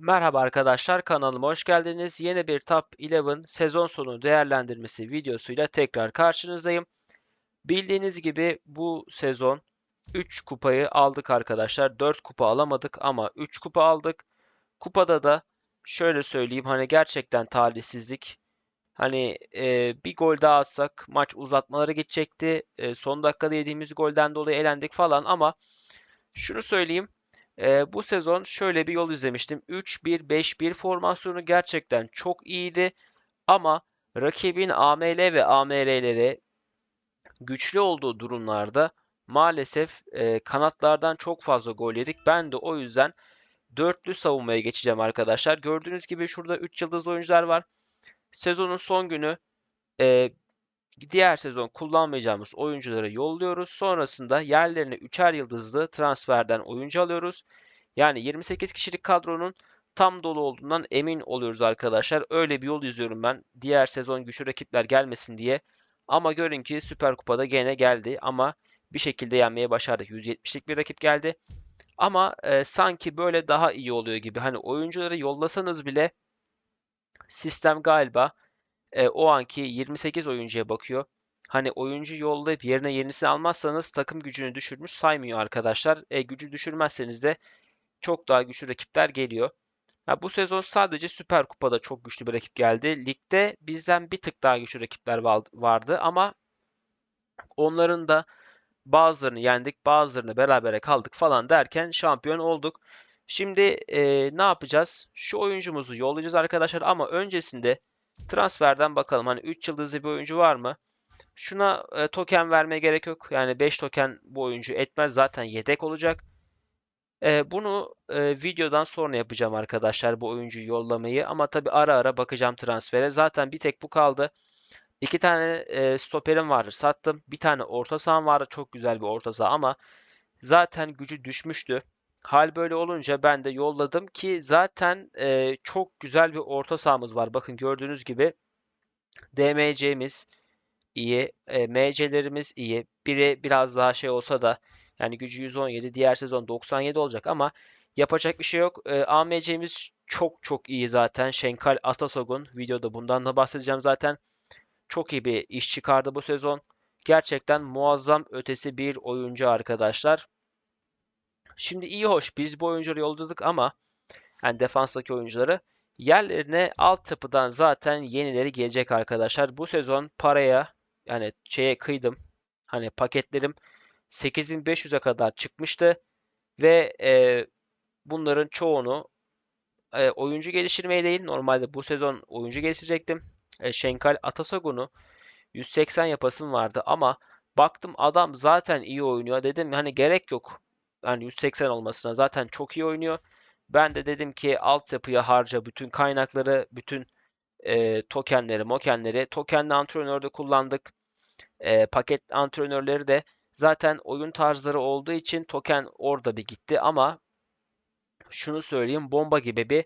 Merhaba arkadaşlar kanalıma hoş geldiniz. Yeni bir Top 11 sezon sonu değerlendirmesi videosuyla tekrar karşınızdayım. Bildiğiniz gibi bu sezon 3 kupayı aldık arkadaşlar. 4 kupa alamadık ama 3 kupa aldık. Kupada da şöyle söyleyeyim hani gerçekten talihsizlik. Hani e, bir gol daha atsak maç uzatmalara gidecekti. E, son dakikada yediğimiz golden dolayı elendik falan ama şunu söyleyeyim. Ee, bu sezon şöyle bir yol izlemiştim. 3-1-5-1 formasyonu gerçekten çok iyiydi. Ama rakibin AML ve AMR'leri güçlü olduğu durumlarda maalesef e, kanatlardan çok fazla gol yedik. Ben de o yüzden dörtlü savunmaya geçeceğim arkadaşlar. Gördüğünüz gibi şurada 3 yıldız oyuncular var. Sezonun son günü e, diğer sezon kullanmayacağımız oyuncuları yolluyoruz. Sonrasında yerlerine üçer yıldızlı transferden oyuncu alıyoruz. Yani 28 kişilik kadronun tam dolu olduğundan emin oluyoruz arkadaşlar. Öyle bir yol izliyorum ben. Diğer sezon güçlü rakipler gelmesin diye. Ama görün ki Süper Kupa'da gene geldi ama bir şekilde yenmeye başardık. 170'lik bir rakip geldi. Ama e, sanki böyle daha iyi oluyor gibi. Hani oyuncuları yollasanız bile sistem galiba e, o anki 28 oyuncuya bakıyor. Hani oyuncu yollayıp yerine yenisini almazsanız takım gücünü düşürmüş saymıyor arkadaşlar. E, gücü düşürmezseniz de çok daha güçlü rakipler geliyor. Ha, bu sezon sadece Süper Kupa'da çok güçlü bir rakip geldi. Ligde bizden bir tık daha güçlü rakipler vardı ama onların da bazılarını yendik, bazılarını berabere kaldık falan derken şampiyon olduk. Şimdi e, ne yapacağız? Şu oyuncumuzu yollayacağız arkadaşlar ama öncesinde transferden bakalım. Hani 3 yıldızlı bir oyuncu var mı? Şuna e, token vermeye gerek yok. Yani 5 token bu oyuncu etmez. Zaten yedek olacak. E, bunu e, videodan sonra yapacağım arkadaşlar bu oyuncuyu yollamayı. Ama tabi ara ara bakacağım transfere. Zaten bir tek bu kaldı. İki tane e, stoperim vardı sattım. Bir tane orta saham vardı. Çok güzel bir orta saha ama zaten gücü düşmüştü. Hal böyle olunca ben de yolladım ki zaten e, çok güzel bir orta sahamız var. Bakın gördüğünüz gibi DMC'miz iyi, e, MC'lerimiz iyi. Biri biraz daha şey olsa da yani gücü 117, diğer sezon 97 olacak ama yapacak bir şey yok. E, AMC'miz çok çok iyi zaten. Şenkal Atasogun videoda bundan da bahsedeceğim zaten. Çok iyi bir iş çıkardı bu sezon. Gerçekten muazzam ötesi bir oyuncu arkadaşlar. Şimdi iyi hoş biz bu oyuncuları yolladık ama yani defanstaki oyuncuları yerlerine altyapıdan zaten yenileri gelecek arkadaşlar. Bu sezon paraya yani şeye kıydım. Hani paketlerim 8500'e kadar çıkmıştı ve e, bunların çoğunu e, oyuncu geliştirmeye değil normalde bu sezon oyuncu geliştirecektim. E, Şenkal Atasagun'u 180 yapasım vardı ama baktım adam zaten iyi oynuyor. Dedim hani gerek yok. Yani 180 olmasına zaten çok iyi oynuyor. Ben de dedim ki altyapıya harca bütün kaynakları, bütün e, tokenleri, mokenleri. Tokenli antrenörde kullandık. E, paket antrenörleri de zaten oyun tarzları olduğu için token orada bir gitti ama şunu söyleyeyim bomba gibi bir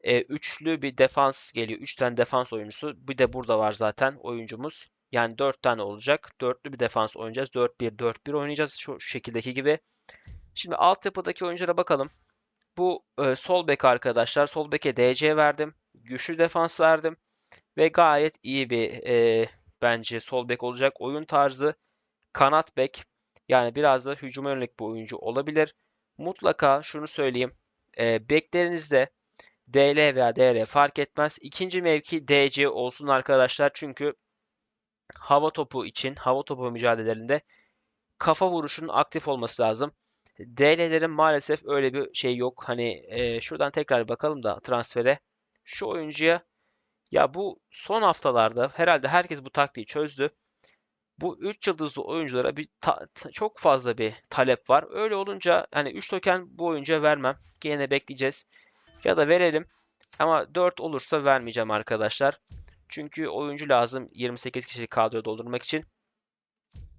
e, üçlü bir defans geliyor. Üç tane defans oyuncusu. Bir de burada var zaten oyuncumuz. Yani dört tane olacak. Dörtlü bir defans oynayacağız. 4-1, 4-1 oynayacağız. Şu şekildeki gibi. Şimdi altyapıdaki oyunculara bakalım. Bu e, sol bek arkadaşlar. Sol beke DC verdim. Güçlü defans verdim. Ve gayet iyi bir e, bence sol bek olacak. Oyun tarzı kanat bek. Yani biraz da hücuma yönelik bir oyuncu olabilir. Mutlaka şunu söyleyeyim. E, beklerinizde DL veya DR fark etmez. İkinci mevki DC olsun arkadaşlar. Çünkü hava topu için, hava topu mücadelelerinde kafa vuruşunun aktif olması lazım. DL'lerin maalesef öyle bir şey yok. Hani e, şuradan tekrar bakalım da transfere. Şu oyuncuya ya bu son haftalarda herhalde herkes bu taktiği çözdü. Bu 3 yıldızlı oyunculara bir çok fazla bir talep var. Öyle olunca hani 3 token bu oyuncuya vermem. Gene bekleyeceğiz. Ya da verelim. Ama 4 olursa vermeyeceğim arkadaşlar. Çünkü oyuncu lazım 28 kişilik kadro doldurmak için.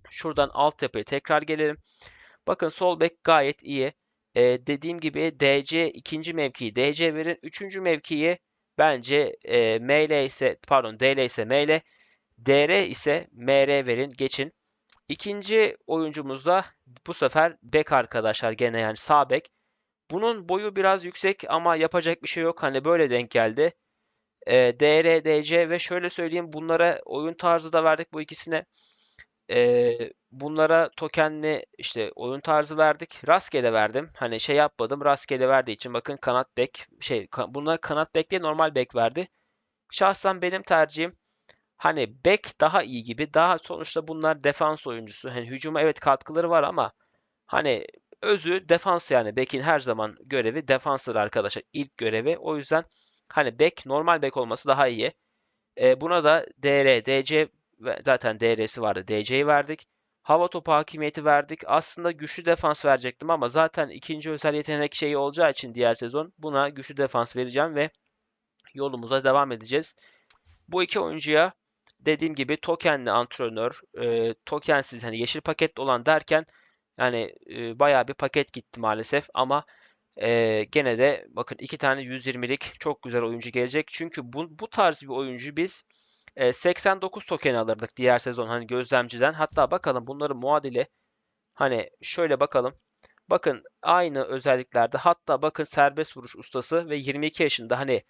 Şuradan altyapıya tekrar gelelim. Bakın sol bek gayet iyi. Ee, dediğim gibi DC ikinci mevkiyi DC verin. Üçüncü mevkiyi bence e, ML ise pardon DL ise ML. DR ise MR verin geçin. İkinci oyuncumuz da bu sefer bek arkadaşlar gene yani sağ bek. Bunun boyu biraz yüksek ama yapacak bir şey yok. Hani böyle denk geldi. E, DR, DC ve şöyle söyleyeyim bunlara oyun tarzı da verdik bu ikisine. E, bunlara tokenli işte oyun tarzı verdik. Rastgele verdim. Hani şey yapmadım. Rastgele verdiği için bakın kanat bek şey ka- bunlara kanat bek değil normal bek verdi. Şahsen benim tercihim hani bek daha iyi gibi. Daha sonuçta bunlar defans oyuncusu. Hani hücuma evet katkıları var ama hani özü defans yani. Bekin her zaman görevi defanstır arkadaşlar. İlk görevi. O yüzden hani bek normal bek olması daha iyi. E, buna da DR, DC zaten DR'si vardı. DC'yi verdik. Hava topu hakimiyeti verdik. Aslında güçlü defans verecektim ama zaten ikinci özel yetenek şeyi olacağı için diğer sezon buna güçlü defans vereceğim ve yolumuza devam edeceğiz. Bu iki oyuncuya dediğim gibi tokenli antrenör, e, tokensiz hani yeşil paketli olan derken yani e, bayağı bir paket gitti maalesef ama e, gene de bakın iki tane 120'lik çok güzel oyuncu gelecek. Çünkü bu, bu tarz bir oyuncu biz 89 token alırdık diğer sezon hani gözlemciden. Hatta bakalım bunların muadili hani şöyle bakalım. Bakın aynı özelliklerde hatta bakın serbest vuruş ustası ve 22 yaşında hani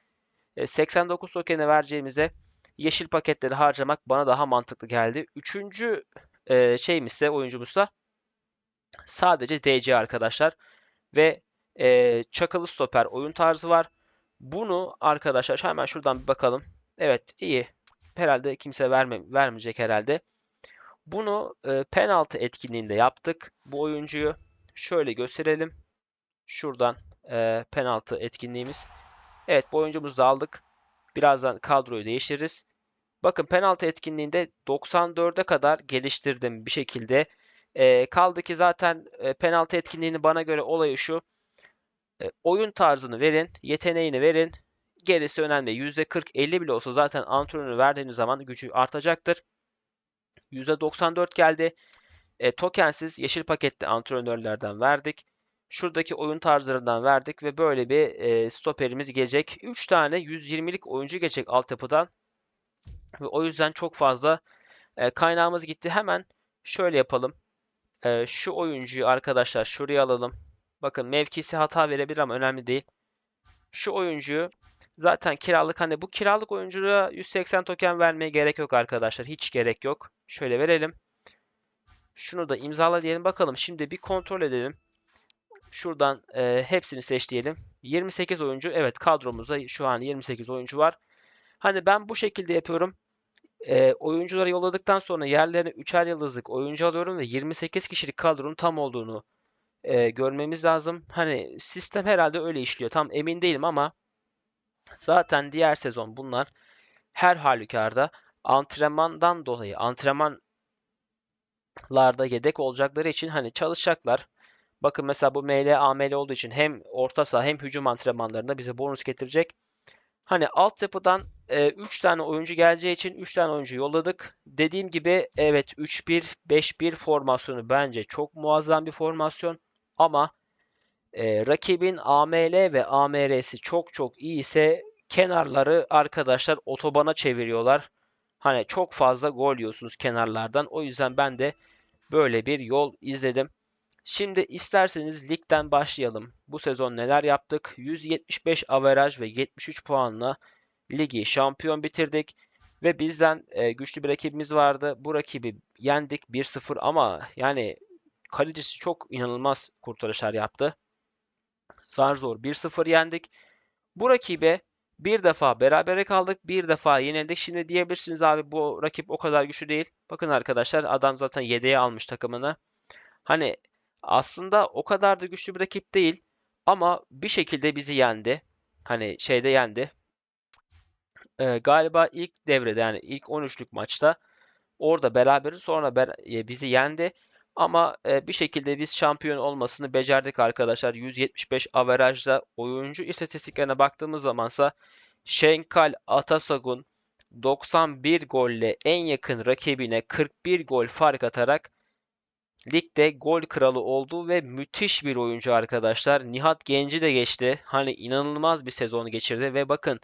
e, 89 tokene vereceğimize yeşil paketleri harcamak bana daha mantıklı geldi. Üçüncü e, şeyimizse oyuncumuzsa sadece DC arkadaşlar ve e, çakılı stoper oyun tarzı var. Bunu arkadaşlar hemen şuradan bir bakalım. Evet iyi. Herhalde kimse verme, vermeyecek herhalde. Bunu e, penaltı etkinliğinde yaptık. Bu oyuncuyu şöyle gösterelim. Şuradan e, penaltı etkinliğimiz. Evet bu oyuncumuzu da aldık. Birazdan kadroyu değiştiririz. Bakın penaltı etkinliğinde 94'e kadar geliştirdim bir şekilde. E, kaldı ki zaten e, penaltı etkinliğinin bana göre olayı şu. E, oyun tarzını verin, yeteneğini verin. Gerisi önemli. %40-50 bile olsa zaten antrenörü verdiğiniz zaman gücü artacaktır. %94 geldi. E, tokensiz yeşil paketli antrenörlerden verdik. Şuradaki oyun tarzlarından verdik ve böyle bir e, stoperimiz gelecek. 3 tane 120'lik oyuncu gelecek altyapıdan. Ve o yüzden çok fazla e, kaynağımız gitti. Hemen şöyle yapalım. E, şu oyuncuyu arkadaşlar şuraya alalım. Bakın mevkisi hata verebilir ama önemli değil. Şu oyuncuyu zaten kiralık hani bu kiralık oyuncuya 180 token vermeye gerek yok arkadaşlar. Hiç gerek yok. Şöyle verelim. Şunu da imzala diyelim. Bakalım şimdi bir kontrol edelim. Şuradan e, hepsini seç diyelim. 28 oyuncu. Evet kadromuzda şu an 28 oyuncu var. Hani ben bu şekilde yapıyorum. E, oyuncuları yolladıktan sonra yerlerine 3'er yıldızlık oyuncu alıyorum ve 28 kişilik kadronun tam olduğunu e, görmemiz lazım. Hani sistem herhalde öyle işliyor. Tam emin değilim ama zaten diğer sezon bunlar her halükarda antrenmandan dolayı antrenmanlarda yedek olacakları için hani çalışacaklar. Bakın mesela bu ML AML olduğu için hem orta saha hem hücum antrenmanlarında bize bonus getirecek. Hani altyapıdan 3 tane oyuncu geleceği için 3 tane oyuncu yolladık. Dediğim gibi evet 3-1-5-1 formasyonu bence çok muazzam bir formasyon. Ama e, rakibin AML ve AMR'si çok çok iyi ise kenarları arkadaşlar otobana çeviriyorlar. Hani çok fazla gol yiyorsunuz kenarlardan. O yüzden ben de böyle bir yol izledim. Şimdi isterseniz ligden başlayalım. Bu sezon neler yaptık? 175 averaj ve 73 puanla ligi şampiyon bitirdik. Ve bizden e, güçlü bir rakibimiz vardı. Bu rakibi yendik 1-0 ama yani kalecisi çok inanılmaz kurtarışlar yaptı. Zar zor 1-0 yendik. Bu rakibe bir defa berabere kaldık, bir defa yenildik. Şimdi diyebilirsiniz abi bu rakip o kadar güçlü değil. Bakın arkadaşlar adam zaten yedeğe almış takımını. Hani aslında o kadar da güçlü bir rakip değil ama bir şekilde bizi yendi. Hani şeyde yendi. Ee, galiba ilk devrede yani ilk 13'lük maçta orada beraberiz sonra ber e, bizi yendi. Ama e, bir şekilde biz şampiyon olmasını becerdik arkadaşlar. 175 averajda oyuncu istatistiklerine baktığımız zamansa Şenkal Atasagun 91 golle en yakın rakibine 41 gol fark atarak ligde gol kralı oldu ve müthiş bir oyuncu arkadaşlar. Nihat Genci de geçti. Hani inanılmaz bir sezon geçirdi ve bakın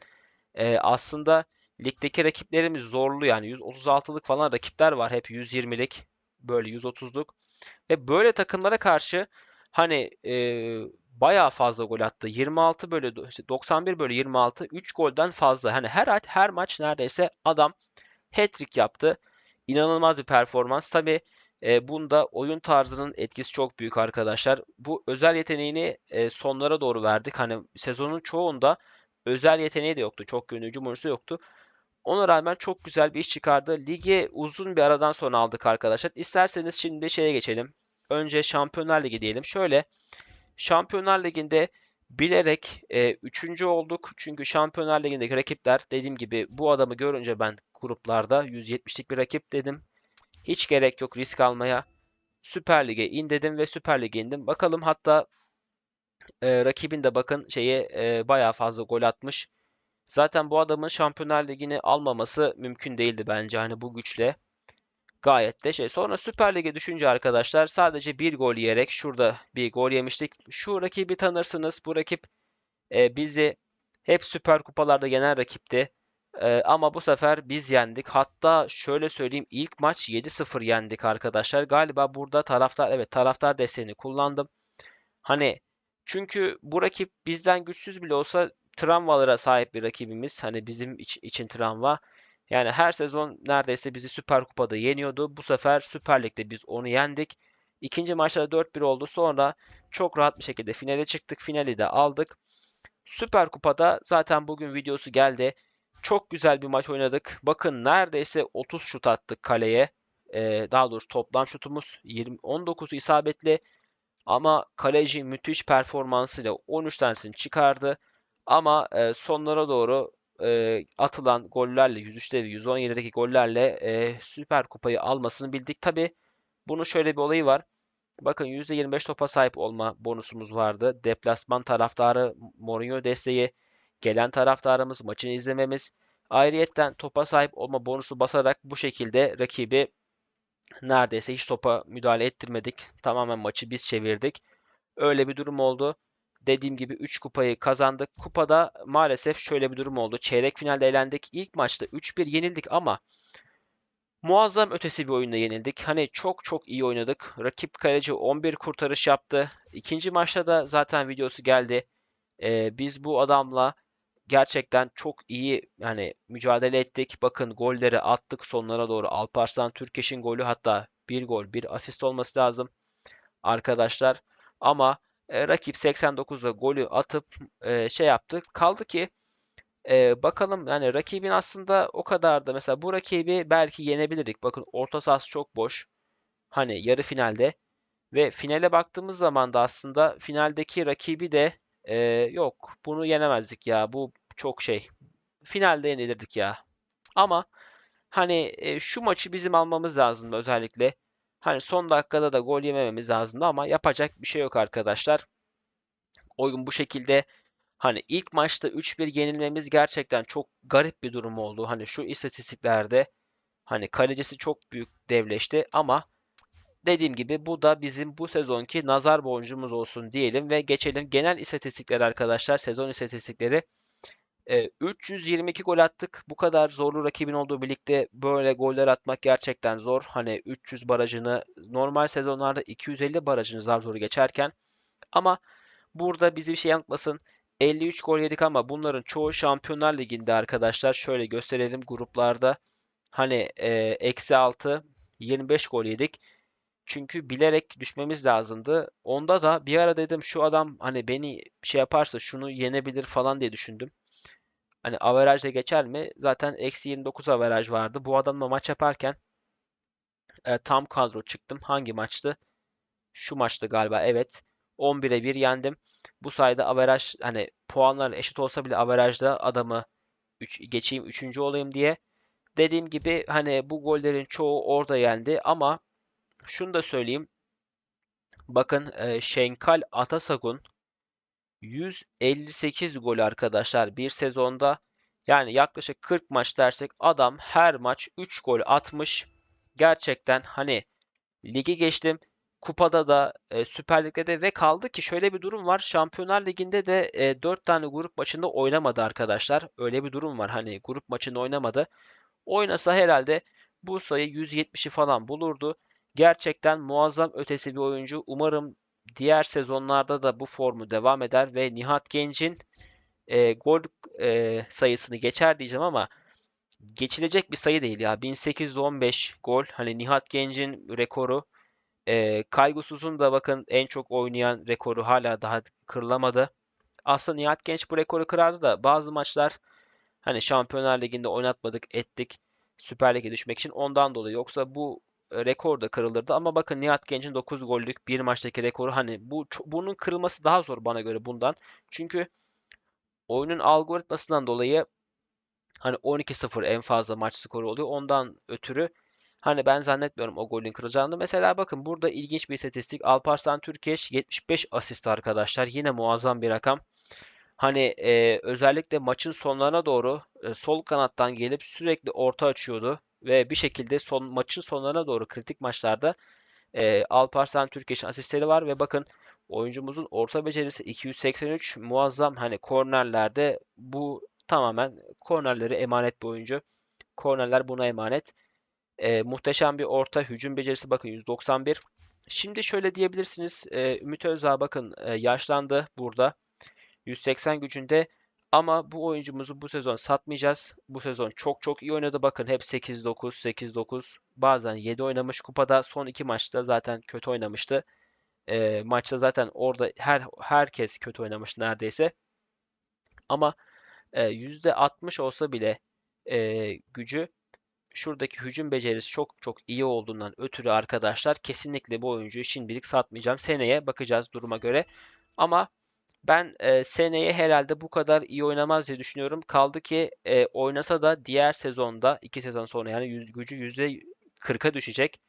e, aslında ligdeki rakiplerimiz zorlu yani 136'lık falan rakipler var hep 120'lik böyle 130'luk ve böyle takımlara karşı hani e, bayağı fazla gol attı. 26 bölü 91 bölü 26 3 golden fazla. Hani her her maç neredeyse adam hat-trick yaptı. İnanılmaz bir performans. Tabi e, bunda oyun tarzının etkisi çok büyük arkadaşlar. Bu özel yeteneğini e, sonlara doğru verdik. Hani sezonun çoğunda özel yeteneği de yoktu. Çok yönlü hücum yoktu. Ona rağmen çok güzel bir iş çıkardı. Lige uzun bir aradan sonra aldık arkadaşlar. İsterseniz şimdi şeye geçelim. Önce Şampiyonlar Ligi diyelim. Şöyle Şampiyonlar Ligi'nde bilerek 3. E, olduk. Çünkü Şampiyonlar Ligi'ndeki rakipler dediğim gibi bu adamı görünce ben gruplarda 170'lik bir rakip dedim. Hiç gerek yok risk almaya. Süper Lig'e in dedim ve Süper Lig'e indim. Bakalım hatta e, rakibin de bakın şeye e, bayağı fazla gol atmış. Zaten bu adamın Şampiyonlar Ligi'ni almaması mümkün değildi bence hani bu güçle. Gayet de şey. Sonra Süper Lig'e düşünce arkadaşlar sadece bir gol yiyerek şurada bir gol yemiştik. Şu rakibi tanırsınız. Bu rakip e, bizi hep Süper Kupalarda yenen rakipti. E, ama bu sefer biz yendik. Hatta şöyle söyleyeyim ilk maç 7-0 yendik arkadaşlar. Galiba burada taraftar evet taraftar desteğini kullandım. Hani çünkü bu rakip bizden güçsüz bile olsa travmalara sahip bir rakibimiz. Hani bizim iç, için travma. Yani her sezon neredeyse bizi Süper Kupa'da yeniyordu. Bu sefer Süper Lig'de biz onu yendik. İkinci maçta 4-1 oldu. Sonra çok rahat bir şekilde finale çıktık. Finali de aldık. Süper Kupa'da zaten bugün videosu geldi. Çok güzel bir maç oynadık. Bakın neredeyse 30 şut attık kaleye. Ee, daha doğrusu toplam şutumuz 20, 19'u isabetli. Ama kaleci müthiş performansıyla 13 tanesini çıkardı. Ama e, sonlara doğru e, atılan gollerle 103'te ve 117'deki gollerle e, Süper Kupayı almasını bildik. Tabi bunun şöyle bir olayı var. Bakın %25 topa sahip olma bonusumuz vardı. Deplasman taraftarı Mourinho desteği, gelen taraftarımız maçını izlememiz. Ayrıyetten topa sahip olma bonusu basarak bu şekilde rakibi neredeyse hiç topa müdahale ettirmedik. Tamamen maçı biz çevirdik. Öyle bir durum oldu. Dediğim gibi 3 kupayı kazandık. Kupada maalesef şöyle bir durum oldu. Çeyrek finalde elendik. İlk maçta 3-1 yenildik ama muazzam ötesi bir oyunda yenildik. Hani çok çok iyi oynadık. Rakip kaleci 11 kurtarış yaptı. İkinci maçta da zaten videosu geldi. Ee, biz bu adamla gerçekten çok iyi yani mücadele ettik. Bakın golleri attık sonlara doğru. Alparslan Türkeş'in golü hatta bir gol bir asist olması lazım arkadaşlar. Ama e, rakip 89'da golü atıp e, şey yaptı. Kaldı ki e, bakalım yani rakibin aslında o kadar da mesela bu rakibi belki yenebilirdik. Bakın orta sahası çok boş. Hani yarı finalde ve finale baktığımız zaman da aslında finaldeki rakibi de e, yok bunu yenemezdik ya. Bu çok şey. Finalde yenilirdik ya. Ama hani e, şu maçı bizim almamız lazım özellikle. Hani son dakikada da gol yemememiz lazımdı ama yapacak bir şey yok arkadaşlar. Oyun bu şekilde hani ilk maçta 3-1 yenilmemiz gerçekten çok garip bir durum oldu. Hani şu istatistiklerde hani kalecisi çok büyük devleşti ama dediğim gibi bu da bizim bu sezonki nazar boncuğumuz olsun diyelim ve geçelim genel istatistikler arkadaşlar. Sezon istatistikleri. 322 gol attık. Bu kadar zorlu rakibin olduğu birlikte böyle goller atmak gerçekten zor. Hani 300 barajını normal sezonlarda 250 barajını zar zor geçerken ama burada bizi bir şey yanıltmasın. 53 gol yedik ama bunların çoğu Şampiyonlar Ligi'nde arkadaşlar. Şöyle gösterelim gruplarda. Hani eksi 6 25 gol yedik. Çünkü bilerek düşmemiz lazımdı. Onda da bir ara dedim şu adam hani beni şey yaparsa şunu yenebilir falan diye düşündüm. Hani averajla geçer mi? Zaten eksi 29 averaj vardı. Bu adamla maç yaparken e, tam kadro çıktım. Hangi maçtı? Şu maçtı galiba. Evet. 11'e 1 yendim. Bu sayede averaj hani puanlar eşit olsa bile averajda adamı 3 geçeyim 3. olayım diye. Dediğim gibi hani bu gollerin çoğu orada yendi ama şunu da söyleyeyim. Bakın e, Şenkal Atasagun 158 gol arkadaşlar bir sezonda. Yani yaklaşık 40 maç dersek adam her maç 3 gol atmış. Gerçekten hani ligi geçtim. Kupada da e, Süper Lig'de de ve kaldı ki şöyle bir durum var. Şampiyonlar Ligi'nde de e, 4 tane grup maçında oynamadı arkadaşlar. Öyle bir durum var. Hani grup maçında oynamadı. Oynasa herhalde bu sayı 170'i falan bulurdu. Gerçekten muazzam ötesi bir oyuncu. Umarım diğer sezonlarda da bu formu devam eder ve Nihat Genç'in e, gol e, sayısını geçer diyeceğim ama geçilecek bir sayı değil ya. 1815 gol. Hani Nihat Genç'in rekoru. E, Kaygısız'ın da bakın en çok oynayan rekoru hala daha kırılamadı. Aslında Nihat Genç bu rekoru kırardı da bazı maçlar hani Şampiyonlar Ligi'nde oynatmadık, ettik. Süper Lig'e düşmek için ondan dolayı. Yoksa bu rekor da kırılırdı. Ama bakın Nihat Genç'in 9 gollük bir maçtaki rekoru hani bu bunun kırılması daha zor bana göre bundan. Çünkü oyunun algoritmasından dolayı hani 12-0 en fazla maç skoru oluyor. Ondan ötürü hani ben zannetmiyorum o golün kırılacağını. Mesela bakın burada ilginç bir istatistik. Alparslan Türkeş 75 asist arkadaşlar. Yine muazzam bir rakam. Hani e, özellikle maçın sonlarına doğru e, sol kanattan gelip sürekli orta açıyordu ve bir şekilde son maçın sonlarına doğru kritik maçlarda e, Alparslan Türkeş'in asistleri var ve bakın oyuncumuzun orta becerisi 283 muazzam hani kornerlerde bu tamamen kornerleri emanet bir oyuncu. Kornerler buna emanet. E, muhteşem bir orta hücum becerisi bakın 191. Şimdi şöyle diyebilirsiniz. E, Ümit Özdağ bakın e, yaşlandı burada. 180 gücünde ama bu oyuncumuzu bu sezon satmayacağız. Bu sezon çok çok iyi oynadı. Bakın hep 8-9, 8-9. Bazen 7 oynamış. Kupada son 2 maçta zaten kötü oynamıştı. E, maçta zaten orada her herkes kötü oynamış neredeyse. Ama e, %60 olsa bile e, gücü şuradaki hücum becerisi çok çok iyi olduğundan ötürü arkadaşlar kesinlikle bu oyuncuyu şimdilik satmayacağım. Seneye bakacağız duruma göre. Ama ben e, seneye herhalde bu kadar iyi oynamaz diye düşünüyorum. Kaldı ki e, oynasa da diğer sezonda 2 sezon sonra yani yüz, gücü %40'a düşecek.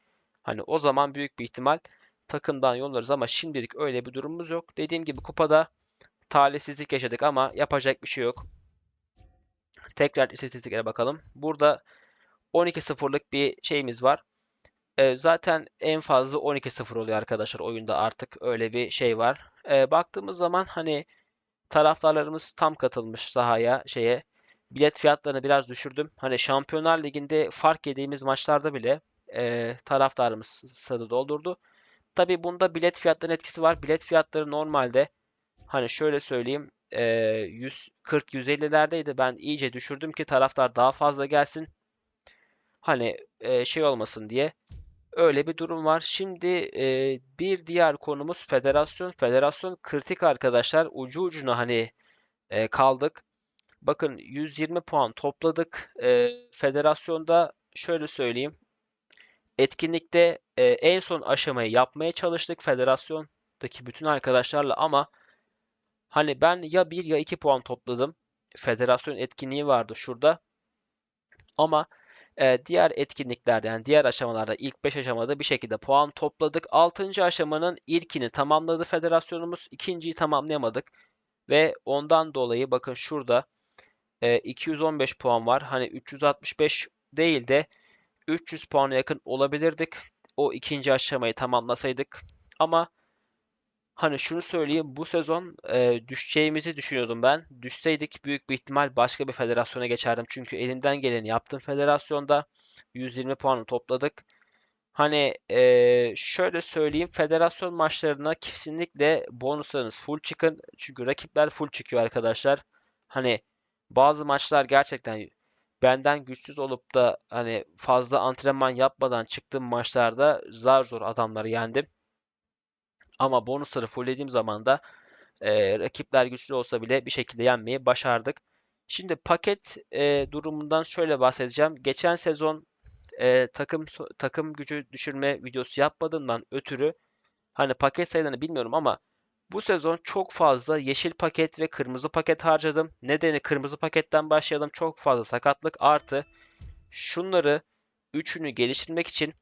Hani o zaman büyük bir ihtimal takımdan yollarız ama şimdilik öyle bir durumumuz yok. Dediğim gibi kupada talihsizlik yaşadık ama yapacak bir şey yok. Tekrar istatistiklere bakalım. Burada 12-0'lık bir şeyimiz var. E, zaten en fazla 12-0 oluyor arkadaşlar oyunda artık öyle bir şey var. E, baktığımız zaman hani taraftarlarımız tam katılmış sahaya şeye. Bilet fiyatlarını biraz düşürdüm. Hani Şampiyonlar Ligi'nde fark yediğimiz maçlarda bile e, taraftarımız stadı doldurdu. Tabi bunda bilet fiyatlarının etkisi var. Bilet fiyatları normalde hani şöyle söyleyeyim e, 140-150'lerdeydi. Ben iyice düşürdüm ki taraftar daha fazla gelsin. Hani e, şey olmasın diye. Öyle bir durum var. Şimdi e, bir diğer konumuz federasyon. Federasyon kritik arkadaşlar. Ucu ucuna hani e, kaldık. Bakın 120 puan topladık. E, federasyonda şöyle söyleyeyim. Etkinlikte e, en son aşamayı yapmaya çalıştık federasyondaki bütün arkadaşlarla ama hani ben ya 1 ya 2 puan topladım. Federasyon etkinliği vardı şurada. Ama e, diğer etkinliklerde yani diğer aşamalarda ilk 5 aşamada bir şekilde puan topladık. 6. aşamanın ilkini tamamladı federasyonumuz. ikinciyi tamamlayamadık. Ve ondan dolayı bakın şurada e, 215 puan var. Hani 365 değil de 300 puana yakın olabilirdik. O ikinci aşamayı tamamlasaydık. Ama Hani şunu söyleyeyim bu sezon e, düşeceğimizi düşünüyordum ben. Düşseydik büyük bir ihtimal başka bir federasyona geçerdim. Çünkü elinden geleni yaptım federasyonda. 120 puanı topladık. Hani e, şöyle söyleyeyim federasyon maçlarına kesinlikle bonuslarınız full çıkın. Çünkü rakipler full çıkıyor arkadaşlar. Hani bazı maçlar gerçekten benden güçsüz olup da hani fazla antrenman yapmadan çıktığım maçlarda zar zor adamları yendim. Ama bonusları fulllediğim zaman da e, rakipler güçlü olsa bile bir şekilde yenmeyi başardık. Şimdi paket e, durumundan şöyle bahsedeceğim. Geçen sezon e, takım takım gücü düşürme videosu yapmadığımdan ötürü hani paket sayılarını bilmiyorum ama bu sezon çok fazla yeşil paket ve kırmızı paket harcadım. Nedeni kırmızı paketten başlayalım. Çok fazla sakatlık artı şunları üçünü geliştirmek için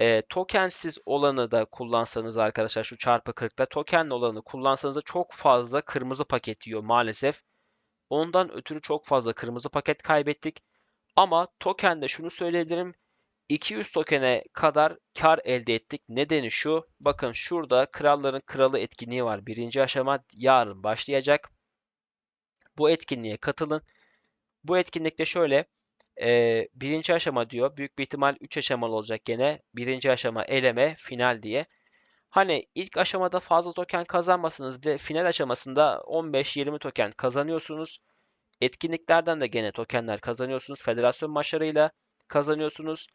e, tokensiz olanı da kullansanız arkadaşlar şu çarpı 40'da tokenli olanı kullansanız da çok fazla kırmızı paket yiyor maalesef. Ondan ötürü çok fazla kırmızı paket kaybettik. Ama tokende şunu söyleyebilirim. 200 tokene kadar kar elde ettik. Nedeni şu. Bakın şurada kralların kralı etkinliği var. Birinci aşama yarın başlayacak. Bu etkinliğe katılın. Bu etkinlikte şöyle e, birinci aşama diyor. Büyük bir ihtimal 3 aşamalı olacak gene. Birinci aşama eleme, final diye. Hani ilk aşamada fazla token kazanmasanız bile final aşamasında 15-20 token kazanıyorsunuz. Etkinliklerden de gene tokenler kazanıyorsunuz. Federasyon maçlarıyla kazanıyorsunuz.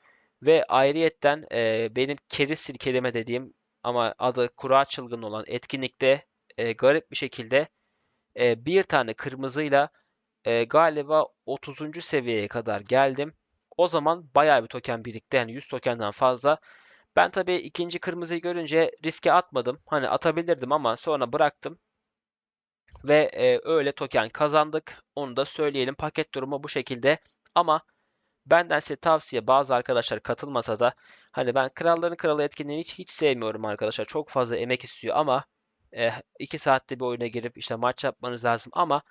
Ve ayrıyetten e, benim keri sirkeleme dediğim ama adı kura çılgın olan etkinlikte e, garip bir şekilde e, bir tane kırmızıyla e, galiba 30. seviyeye kadar geldim. O zaman bayağı bir token birikti. Yani 100 tokenden fazla. Ben tabii ikinci kırmızıyı görünce riske atmadım. Hani atabilirdim ama sonra bıraktım. Ve e, öyle token kazandık. Onu da söyleyelim. Paket durumu bu şekilde. Ama benden size tavsiye bazı arkadaşlar katılmasa da hani ben Kralların Kralı etkinliğini hiç, hiç sevmiyorum arkadaşlar. Çok fazla emek istiyor ama 2 saatte bir oyuna girip işte maç yapmanız lazım ama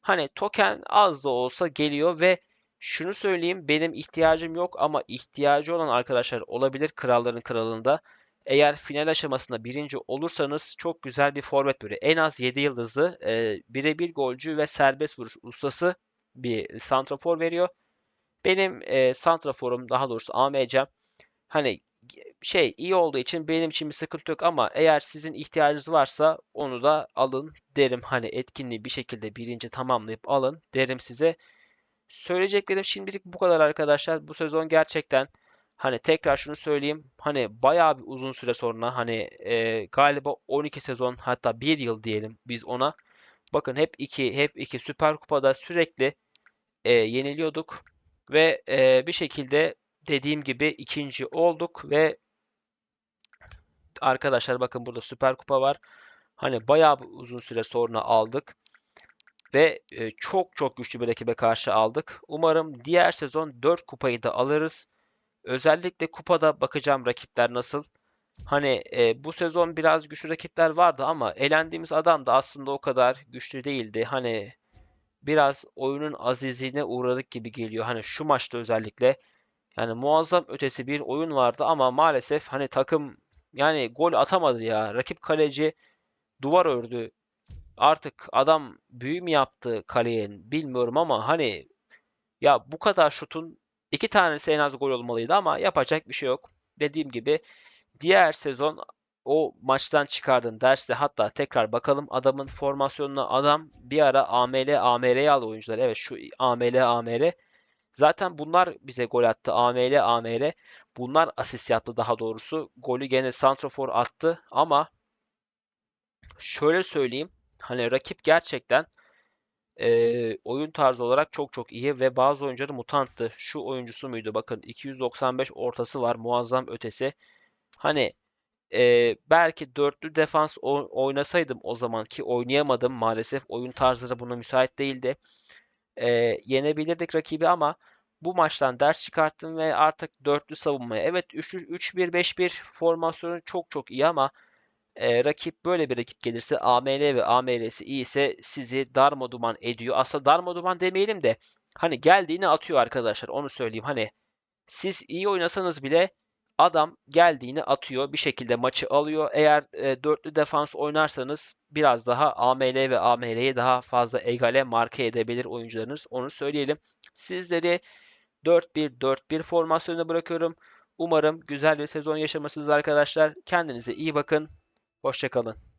hani token az da olsa geliyor ve şunu söyleyeyim benim ihtiyacım yok ama ihtiyacı olan arkadaşlar olabilir Kralların Kralı'nda. Eğer final aşamasında birinci olursanız çok güzel bir forvet böyle en az 7 yıldızlı e, birebir golcü ve serbest vuruş ustası bir santrafor veriyor. Benim e, santraforum daha doğrusu AMC'm hani şey iyi olduğu için benim için bir sıkıntı yok ama eğer sizin ihtiyacınız varsa onu da alın derim. Hani etkinliği bir şekilde birinci tamamlayıp alın derim size. Söyleyeceklerim şimdilik bu kadar arkadaşlar. Bu sezon gerçekten hani tekrar şunu söyleyeyim. Hani bayağı bir uzun süre sonra hani e, galiba 12 sezon hatta 1 yıl diyelim biz ona. Bakın hep 2 hep 2 Süper Kupa'da sürekli e, yeniliyorduk ve e, bir şekilde dediğim gibi ikinci olduk ve arkadaşlar bakın burada Süper Kupa var. Hani bayağı uzun süre sonra aldık. Ve e, çok çok güçlü bir rakibe karşı aldık. Umarım diğer sezon 4 kupayı da alırız. Özellikle kupada bakacağım rakipler nasıl. Hani e, bu sezon biraz güçlü rakipler vardı ama elendiğimiz adam da aslında o kadar güçlü değildi. Hani biraz oyunun azizliğine uğradık gibi geliyor. Hani şu maçta özellikle yani muazzam ötesi bir oyun vardı ama maalesef hani takım yani gol atamadı ya. Rakip kaleci duvar ördü. Artık adam büyü mü yaptı kaleye bilmiyorum ama hani ya bu kadar şutun iki tanesi en az gol olmalıydı ama yapacak bir şey yok. Dediğim gibi diğer sezon o maçtan çıkardığın derste hatta tekrar bakalım adamın formasyonuna adam bir ara AML AMR'ye aldı oyuncular. Evet şu AML AMR. Zaten bunlar bize gol attı. AML AMR. Bunlar asist yaptı daha doğrusu. Golü gene Santrofor attı ama şöyle söyleyeyim. Hani rakip gerçekten e, oyun tarzı olarak çok çok iyi ve bazı oyuncuları mutanttı. Şu oyuncusu muydu? Bakın 295 ortası var. Muazzam ötesi. Hani e, belki dörtlü defans oynasaydım o zaman ki oynayamadım maalesef. Oyun tarzları buna müsait değildi. E, yenebilirdik rakibi ama bu maçtan ders çıkarttım ve artık dörtlü savunmaya. Evet 3-1-5-1 formasyonu çok çok iyi ama e, rakip böyle bir rakip gelirse AML ve AML'si iyi ise sizi darmaduman ediyor. Aslında darmaduman demeyelim de hani geldiğini atıyor arkadaşlar. Onu söyleyeyim. Hani siz iyi oynasanız bile adam geldiğini atıyor. Bir şekilde maçı alıyor. Eğer e, dörtlü defans oynarsanız biraz daha AML ve AML'yi daha fazla egale marke edebilir oyuncularınız. Onu söyleyelim. Sizleri 4-1-4-1 formasyonuna bırakıyorum. Umarım güzel bir sezon yaşamasınız arkadaşlar. Kendinize iyi bakın. Hoşçakalın.